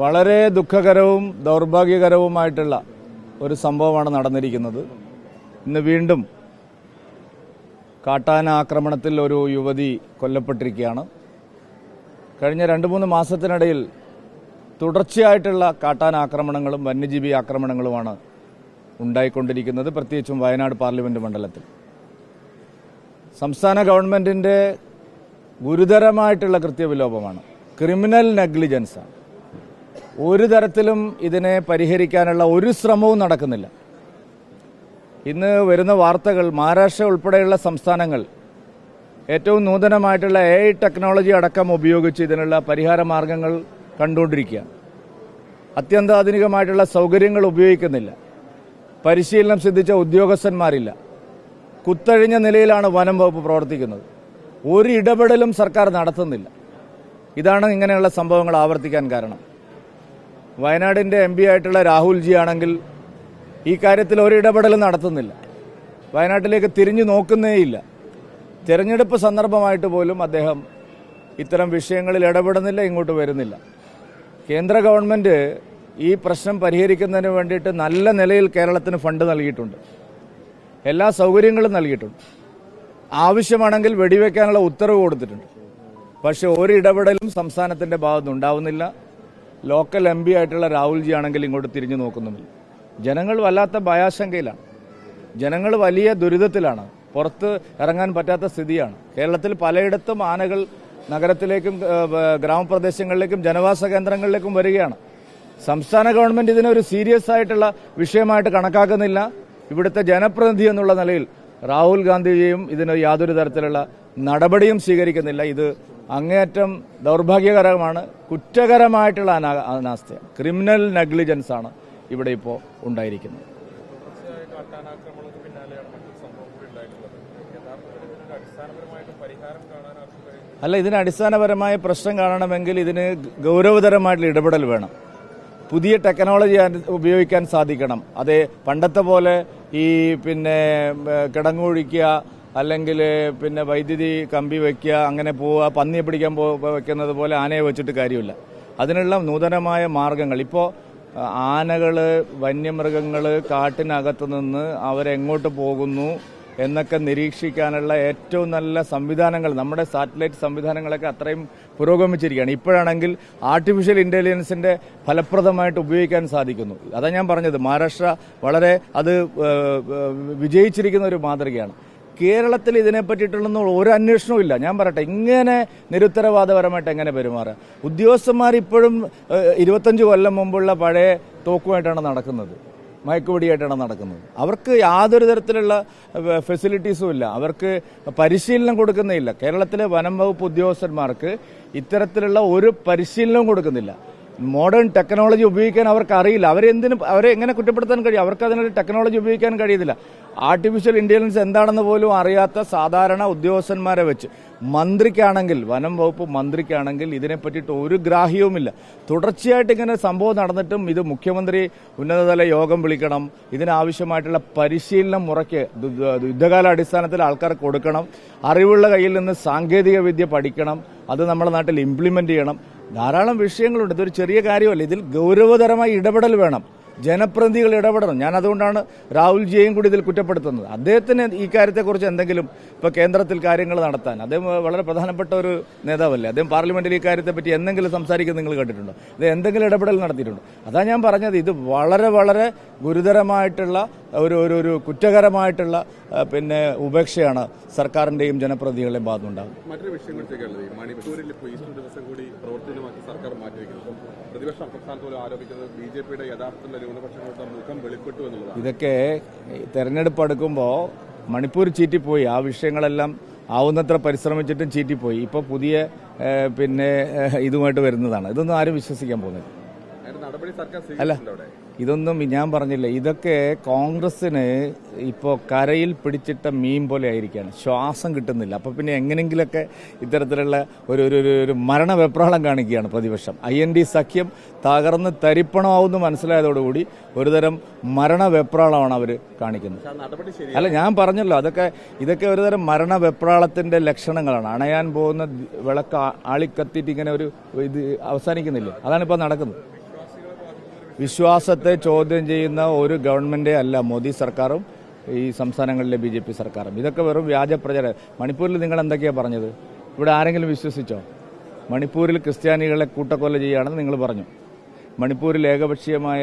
വളരെ ദുഃഖകരവും ദൗർഭാഗ്യകരവുമായിട്ടുള്ള ഒരു സംഭവമാണ് നടന്നിരിക്കുന്നത്. ഇന്ന് വീണ്ടും കാട്ടാന ആക്രമണത്തിൽ ഒരു യുവതി കൊല്ലപ്പെട്ടിരിക്കുകയാണ്. കഴിഞ്ഞ രണ്ട് മൂന്ന് മാസത്തിനിടയിൽ തുടർച്ചയായിട്ടുള്ള കാട്ടാന ആക്രമണങ്ങളും വന്യജീവി ആക്രമണങ്ങളുമാണ് ഉണ്ടായിക്കൊണ്ടിരിക്കുന്നത് പ്രത്യേകിച്ചും വയനാട് പാർലമെന്റ് മണ്ഡലത്തിൽ. സംസ്ഥാന ഗവൺമെന്റിന്റെ ഗുരുതരമായിട്ടുള്ള കൃത്യവിലോപമാണ്. ക്രിമിനൽ നെഗ്ലിജൻസാണ്. ഒരു തരത്തിലും ഇതിനെ പരിഹരിക്കാനുള്ള ഒരു ശ്രമവും നടക്കുന്നില്ല. ഇന്ന് വരുന്ന വാർത്തകൾ മഹാരാഷ്ട്ര ഉൾപ്പെടെയുള്ള സംസ്ഥാനങ്ങൾ ഏറ്റവും നൂതനമായിട്ടുള്ള എ ഐ ടെക്നോളജി അടക്കം ഉപയോഗിച്ച് ഇതിനുള്ള പരിഹാര മാർഗങ്ങൾ കണ്ടുകൊണ്ടിരിക്കുക അത്യന്താധുനികമായിട്ടുള്ള സൗകര്യങ്ങൾ ഉപയോഗിക്കുന്നില്ല. പരിശീലനം സിദ്ധിച്ച ഉദ്യോഗസ്ഥന്മാരില്ല. കുത്തഴിഞ്ഞ നിലയിലാണ് വനം വകുപ്പ് പ്രവർത്തിക്കുന്നത്. ഒരു ഇടപെടലും സർക്കാർ നടത്തുന്നില്ല. ഇതാണ് ഇങ്ങനെയുള്ള സംഭവങ്ങൾ ആവർത്തിക്കാൻ കാരണം. വയനാടിന്റെ എം പി ആയിട്ടുള്ള രാഹുൽജി ആണെങ്കിൽ ഈ കാര്യത്തിൽ ഒരു ഇടപെടലും നടത്തുന്നില്ല. വയനാട്ടിലേക്ക് തിരിഞ്ഞു നോക്കുന്നേയില്ല. തിരഞ്ഞെടുപ്പ് സന്ദർഭമായിട്ട് പോലും അദ്ദേഹം ഇത്തരം വിഷയങ്ങളിൽ ഇടപെടുന്നില്ല ഇങ്ങോട്ട് വരുന്നില്ല. കേന്ദ്ര ഗവൺമെന്റ് ഈ പ്രശ്നം പരിഹരിക്കുന്നതിന് വേണ്ടിയിട്ട് നല്ല നിലയിൽ കേരളത്തിന് ഫണ്ട് നൽകിയിട്ടുണ്ട്. എല്ലാ സൗകര്യങ്ങളും നൽകിയിട്ടുണ്ട്. ആവശ്യമാണെങ്കിൽ വെടിവെക്കാനുള്ള ഉത്തരവ് കൊടുത്തിട്ടുണ്ട്. പക്ഷേ ഒരിടപെടലും സംസ്ഥാനത്തിന്റെ ഭാഗത്തുനിന്ന് ഉണ്ടാവുന്നില്ല ലോക്കൽ എം പി ആയിട്ടുള്ള രാഹുൽജി ആണെങ്കിൽ ഇങ്ങോട്ട് തിരിഞ്ഞു നോക്കുന്നുമില്ല. ജനങ്ങൾ വല്ലാത്ത ഭയാശങ്കയിലാണ്. ജനങ്ങൾ വലിയ ദുരിതത്തിലാണ്. പുറത്ത് ഇറങ്ങാൻ പറ്റാത്ത സ്ഥിതിയാണ്. കേരളത്തിൽ പലയിടത്തും ആനകൾ നഗരത്തിലേക്കും ഗ്രാമപ്രദേശങ്ങളിലേക്കും ജനവാസ കേന്ദ്രങ്ങളിലേക്കും വരികയാണ്. സംസ്ഥാന ഗവൺമെന്റ് ഇതിനെ ഒരു സീരിയസ് ആയിട്ടുള്ള വിഷയമായിട്ട് കണക്കാക്കുന്നില്ല. ഇവിടുത്തെ ജനപ്രതിനിധി എന്നുള്ള നിലയിൽ രാഹുൽ ഗാന്ധിജിയും ഇതിന് യാതൊരു തരത്തിലുള്ള നടപടിയും സ്വീകരിക്കുന്നില്ല. ഇത് അങ്ങേയറ്റം ദൗർഭാഗ്യകരമാണ് കുറ്റകരമായിട്ടുള്ള അനാ- അനാസ്ഥ ക്രിമിനൽ നെഗ്ലിജൻസ് ആണ് ഇവിടെ ഇപ്പോൾ ഉണ്ടായിരിക്കുന്നത്. അല്ല ഇതിന് അടിസ്ഥാനപരമായ പ്രശ്നം കാണണമെങ്കിൽ ഇതിന് ഗൗരവതരമായിട്ടുള്ള ഇടപെടൽ വേണം. പുതിയ ടെക്നോളജി ഉപയോഗിക്കാൻ സാധിക്കണം. അതേ പണ്ടത്തെ പോലെ ഈ പിന്നെ കിടങ്ങൊഴിക്കുക അല്ലെങ്കിൽ പിന്നെ വൈദ്യുതി കമ്പി വയ്ക്കുക അങ്ങനെ പോവുക പന്നിയെ പിടിക്കാൻ പോ വെക്കുന്നത് പോലെ ആനയെ വെച്ചിട്ട് കാര്യമില്ല. അതിനുള്ള നൂതനമായ മാർഗങ്ങൾ. ഇപ്പോൾ ആനകൾ വന്യമൃഗങ്ങൾ കാട്ടിനകത്ത് നിന്ന് അവരെങ്ങോട്ട് പോകുന്നു? എന്നൊക്കെ നിരീക്ഷിക്കാനുള്ള ഏറ്റവും നല്ല സംവിധാനങ്ങൾ നമ്മുടെ സാറ്റലൈറ്റ് സംവിധാനങ്ങളൊക്കെ അത്രയും പുരോഗമിച്ചിരിക്കുകയാണ്. ഇപ്പോഴാണെങ്കിൽ ആർട്ടിഫിഷ്യൽ ഇന്റലിജൻസിന്റെ ഫലപ്രദമായിട്ട് ഉപയോഗിക്കാൻ സാധിക്കുന്നു. അതാ ഞാൻ പറഞ്ഞത് മഹാരാഷ്ട്ര വളരെ അത് വിജയിച്ചിരിക്കുന്ന ഒരു മാതൃകയാണ്. കേരളത്തിൽ ഇതിനെ പറ്റിയിട്ടുള്ള ഒരു അന്വേഷണവും ഇല്ല. ഞാൻ പറയട്ടെ ഇങ്ങനെ നിരുത്തരവാദപരമായിട്ട് എങ്ങനെ പെരുമാറുക ഉദ്യോഗസ്ഥന്മാർ ഇപ്പോഴും ഇരുപത്തഞ്ച് കൊല്ലം മുമ്പുള്ള പഴയ തോക്കുമായിട്ടാണ് നടക്കുന്നത്. മയക്കുപിടിയായിട്ടാണ് നടക്കുന്നത്. അവർക്ക് യാതൊരു തരത്തിലുള്ള ഫെസിലിറ്റീസും ഇല്ല. അവർക്ക് പരിശീലനം കൊടുക്കുന്നില്ല കേരളത്തിലെ വനം വകുപ്പ് ഉദ്യോഗസ്ഥന്മാർക്ക് ഇത്തരത്തിലുള്ള ഒരു പരിശീലനവും കൊടുക്കുന്നില്ല. മോഡേൺ ടെക്നോളജി ഉപയോഗിക്കാൻ അവർക്ക് അറിയില്ല അവരെന്തിനും അവരെ എങ്ങനെ കുറ്റപ്പെടുത്താൻ കഴിയും? അവർക്ക് അതിനൊരു ടെക്നോളജി ഉപയോഗിക്കാൻ കഴിയുന്നില്ല ആർട്ടിഫിഷ്യൽ ഇന്റലിജൻസ് എന്താണെന്ന് പോലും അറിയാത്ത സാധാരണ ഉദ്യോഗസ്ഥന്മാരെ വെച്ച്. മന്ത്രിക്കാണെങ്കിൽ വനം വകുപ്പ് മന്ത്രിക്കാണെങ്കിൽ ഇതിനെ പറ്റിയിട്ട് ഒരു ഗ്രാഹ്യവുമില്ല. തുടർച്ചയായിട്ട് ഇങ്ങനെ സംഭവം നടന്നിട്ടും ഇത് മുഖ്യമന്ത്രി ഉന്നതതല യോഗം വിളിക്കണം. ഇതിനാവശ്യമായിട്ടുള്ള പരിശീലനം മുറയ്ക്ക് യുദ്ധകാലാടിസ്ഥാനത്തിൽ ആൾക്കാർ കൊടുക്കണം. അറിവുള്ള കയ്യിൽ നിന്ന് സാങ്കേതിക വിദ്യ പഠിക്കണം. അത് നമ്മുടെ നാട്ടിൽ ഇംപ്ലിമെന്റ് ചെയ്യണം. ധാരാളം വിഷയങ്ങളുണ്ട്. ഇതൊരു ചെറിയ കാര്യമല്ല. ഇതിൽ ഗൗരവതരമായ ഇടപെടൽ വേണം. ജനപ്രതിനിധികൾ ഇടപെടണം. ഞാൻ അതുകൊണ്ടാണ് രാഹുൽജിയെയും കൂടി ഇതിൽ കുറ്റപ്പെടുത്തുന്നത്. അദ്ദേഹത്തിന് ഈ കാര്യത്തെക്കുറിച്ച് എന്തെങ്കിലും ഇപ്പൊ കേന്ദ്രത്തിൽ കാര്യങ്ങൾ നടത്താൻ. അദ്ദേഹം വളരെ പ്രധാനപ്പെട്ട ഒരു നേതാവല്ലേ. അദ്ദേഹം പാർലമെന്റിൽ ഈ കാര്യത്തെപ്പറ്റി എന്തെങ്കിലും സംസാരിക്കുന്നത് നിങ്ങൾ കണ്ടിട്ടുണ്ടോ ഇത് എന്തെങ്കിലും ഇടപെടൽ നടത്തിയിട്ടുണ്ടോ? അതാ ഞാൻ പറഞ്ഞത്. ഇത് വളരെ വളരെ ഗുരുതരമായിട്ടുള്ള ഒരു ഒരു ഒരു കുറ്റകരമായിട്ടുള്ള പിന്നെ ഉപേക്ഷയാണ് സർക്കാരിന്റെയും ജനപ്രതിനിധികളുടെയും ബാധുണ്ടാകും മറ്റൊരു വിഷയം കൂടി മണിപ്പൂരിൽ ഈസ്റ്റർ ദിവസം കൂടി പ്രവർത്തനമാക്കി സർക്കാർ മാറ്റിവെക്കുന്നു. പ്രതിപക്ഷം സംസ്ഥാനത്ത് പോലും ആരോപിക്കുന്നത് ബി ജെ പിയുടെ യഥാർത്ഥത്തിലുള്ള ന്യൂനപക്ഷങ്ങളുടെ മുഖം വെളിപ്പെട്ടു എന്നുള്ളതാണ്. ഇതൊക്കെ തെരഞ്ഞെടുപ്പ് അടുക്കുമ്പോൾ മണിപ്പൂർ ചീറ്റിപ്പോയി. ആ വിഷയങ്ങളെല്ലാം ആവുന്നത്ര പരിശ്രമിച്ചിട്ടും ചീറ്റിപ്പോയി. ഇപ്പോൾ പുതിയ പിന്നെ ഇതുമായിട്ട് വരുന്നതാണ്. ഇതൊന്നും ആരും വിശ്വസിക്കാൻ പോകുന്നില്ല. അല്ല. ഇതൊന്നും ഞാൻ പറഞ്ഞില്ല. ഇതൊക്കെ കോൺഗ്രസിന് ഇപ്പോൾ കരയിൽ പിടിച്ചിട്ട മീൻ പോലെ ആയിരിക്കുകയാണ് ശ്വാസം കിട്ടുന്നില്ല. അപ്പോൾ പിന്നെ എങ്ങനെങ്കിലൊക്കെ ഇത്തരത്തിലുള്ള ഒരു ഒരു ഒരു- ഒരു മരണവെപ്രാളം കാണിക്കുകയാണ് പ്രതിപക്ഷം. ഐ എൻ ഡി സഖ്യം തകർന്ന് തരിപ്പണമാവുമെന്ന് മനസ്സിലായതോടുകൂടി ഒരുതരം മരണവെപ്രാളമാണ് അവർ കാണിക്കുന്നത്. അല്ല ഞാൻ പറഞ്ഞല്ലോ. അതൊക്കെ ഇതൊക്കെ ഒരുതരം മരണവെപ്രാളത്തിന്റെ ലക്ഷണങ്ങളാണ്. അണയാൻ പോകുന്ന വിളക്ക് ആളിക്കത്തിയിട്ട് ഇങ്ങനെ ഒരു ഇത് അവസാനിക്കുന്നില്ല? അതാണ് ഇപ്പോൾ നടക്കുന്നത്. വിശ്വാസത്തെ ചോദ്യം ചെയ്യുന്ന ഒരു ഗവൺമെന്റേ അല്ല മോദി സർക്കാരും ഈ സംസ്ഥാനങ്ങളിലെ ബി ജെ പി സർക്കാരും. ഇതൊക്കെ വെറും വ്യാജ പ്രചാരം മണിപ്പൂരിൽ നിങ്ങൾ എന്തൊക്കെയാണ് പറഞ്ഞത്? ഇവിടെ ആരെങ്കിലും വിശ്വസിച്ചോ? മണിപ്പൂരിൽ ക്രിസ്ത്യാനികളെ കൂട്ടക്കൊല ചെയ്യുകയാണെന്ന് നിങ്ങൾ പറഞ്ഞു. മണിപ്പൂരിൽ ഏകപക്ഷീയമായ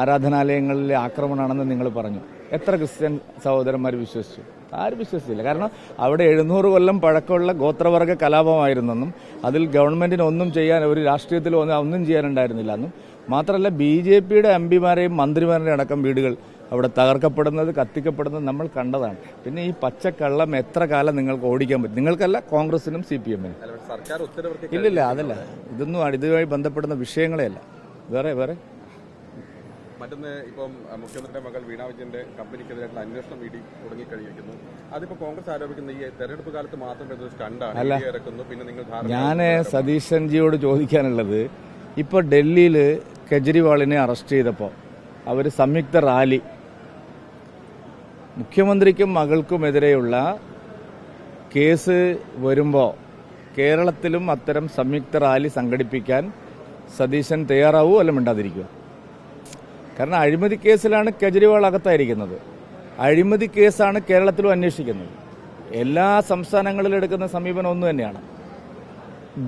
ആരാധനാലയങ്ങളിലെ ആക്രമണമാണെന്ന് നിങ്ങൾ പറഞ്ഞു. എത്ര ക്രിസ്ത്യൻ സഹോദരന്മാർ വിശ്വസിച്ചു? ആരും വിശ്വസിച്ചില്ല. കാരണം അവിടെ എഴുന്നൂറ് കൊല്ലം പഴക്കമുള്ള ഗോത്രവർഗ കലാപമായിരുന്നെന്നും അതിൽ ഗവൺമെന്റിന് ഒന്നും ചെയ്യാൻ ഒരു രാഷ്ട്രീയത്തിൽ ഒന്നും ചെയ്യാനുണ്ടായിരുന്നില്ല എന്നും മാത്രമല്ല ബി ജെ പിയുടെ എം പിമാരെയും മന്ത്രിമാരുടെയും അടക്കം വീടുകൾ അവിടെ തകർക്കപ്പെടുന്നത് കത്തിക്കപ്പെടുന്നത് നമ്മൾ കണ്ടതാണ്. പിന്നെ ഈ പച്ചക്കള്ളം എത്ര കാലം നിങ്ങൾക്ക് ഓടിക്കാൻ പറ്റും? നിങ്ങൾക്കല്ല കോൺഗ്രസിനും സി പി എമ്മിനും. ഇല്ലില്ല അതല്ല. ഇതൊന്നും ഇതുമായി ബന്ധപ്പെടുന്ന വിഷയങ്ങളെയല്ല. വേറെ വേറെ. മറ്റൊന്ന് ഇപ്പം മുഖ്യമന്ത്രിയുടെ മകൾ വീണ വിജയന്റെ കമ്പനിക്കെതിരായിട്ടുള്ള അന്വേഷണം ഇടി തുടങ്ങിക്കഴിഞ്ഞിരിക്കുന്നു. അതിപ്പോ കോൺഗ്രസ് ആരോപിക്കുന്ന ഈ തെരഞ്ഞെടുപ്പ് കാലത്ത് മാത്രം സ്റ്റണ്ടാണ് ഇ ഇറക്കുന്നു. പിന്നെ നിങ്ങൾ ഞാൻ സതീശൻജിയോട് ചോദിക്കാനുള്ളത് ഇപ്പോൾ ഡൽഹിയിൽ കെജ്രിവാളിനെ അറസ്റ്റ് ചെയ്തപ്പോൾ അവർ സംയുക്ത റാലി. മുഖ്യമന്ത്രിക്കും മകൾക്കുമെതിരെയുള്ള കേസ് വരുമ്പോൾ കേരളത്തിലും അത്തരം സംയുക്ത റാലി സംഘടിപ്പിക്കാൻ സതീശൻ തയ്യാറാവുമോ അല്ല മിണ്ടാതിരിക്കുക കാരണം അഴിമതി കേസിലാണ് കെജ്രിവാൾ അകത്തായിരിക്കുന്നത്. അഴിമതി കേസാണ് കേരളത്തിലും അന്വേഷിക്കുന്നത്. എല്ലാ സംസ്ഥാനങ്ങളിലും എടുക്കുന്ന സമീപനം ഒന്നു തന്നെയാണ്.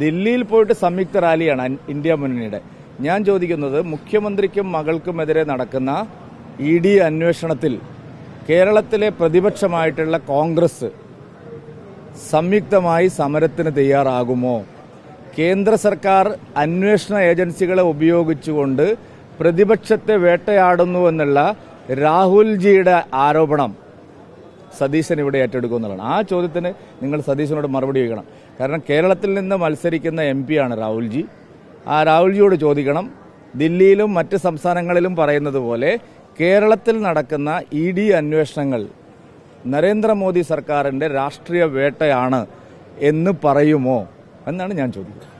ദില്ലിയിൽ പോയിട്ട് സംയുക്ത റാലിയാണ് ഇന്ത്യ മുന്നണിയുടെ. ഞാൻ ചോദിക്കുന്നത് മുഖ്യമന്ത്രിക്കും മകൾക്കുമെതിരെ നടക്കുന്ന ഇ ഡി അന്വേഷണത്തിൽ കേരളത്തിലെ പ്രതിപക്ഷമായിട്ടുള്ള കോൺഗ്രസ് സംയുക്തമായി സമരത്തിന് തയ്യാറാകുമോ? കേന്ദ്ര സർക്കാർ അന്വേഷണ ഏജൻസികളെ ഉപയോഗിച്ചുകൊണ്ട് പ്രതിപക്ഷത്തെ വേട്ടയാടുന്നു എന്നുള്ള രാഹുൽജിയുടെ ആരോപണം സതീശൻ ഇവിടെ ഏറ്റെടുക്കുമെന്നുള്ളതാണ്. ആ ചോദ്യത്തിന് നിങ്ങൾ സതീശനോട് മറുപടി ചോദിക്കണം. കാരണം കേരളത്തിൽ നിന്ന് മത്സരിക്കുന്ന എം ആണ് രാഹുൽജി. ആ രാഹുൽജിയോട് ചോദിക്കണം ദില്ലിയിലും മറ്റ് സംസ്ഥാനങ്ങളിലും പറയുന്നത് പോലെ കേരളത്തിൽ നടക്കുന്ന ഇ ഡി അന്വേഷണങ്ങൾ നരേന്ദ്രമോദി സർക്കാരിന്റെ രാഷ്ട്രീയ വേട്ടയാണ് എന്ന് പറയുമോ എന്നാണ് ഞാൻ ചോദിക്കുന്നത്.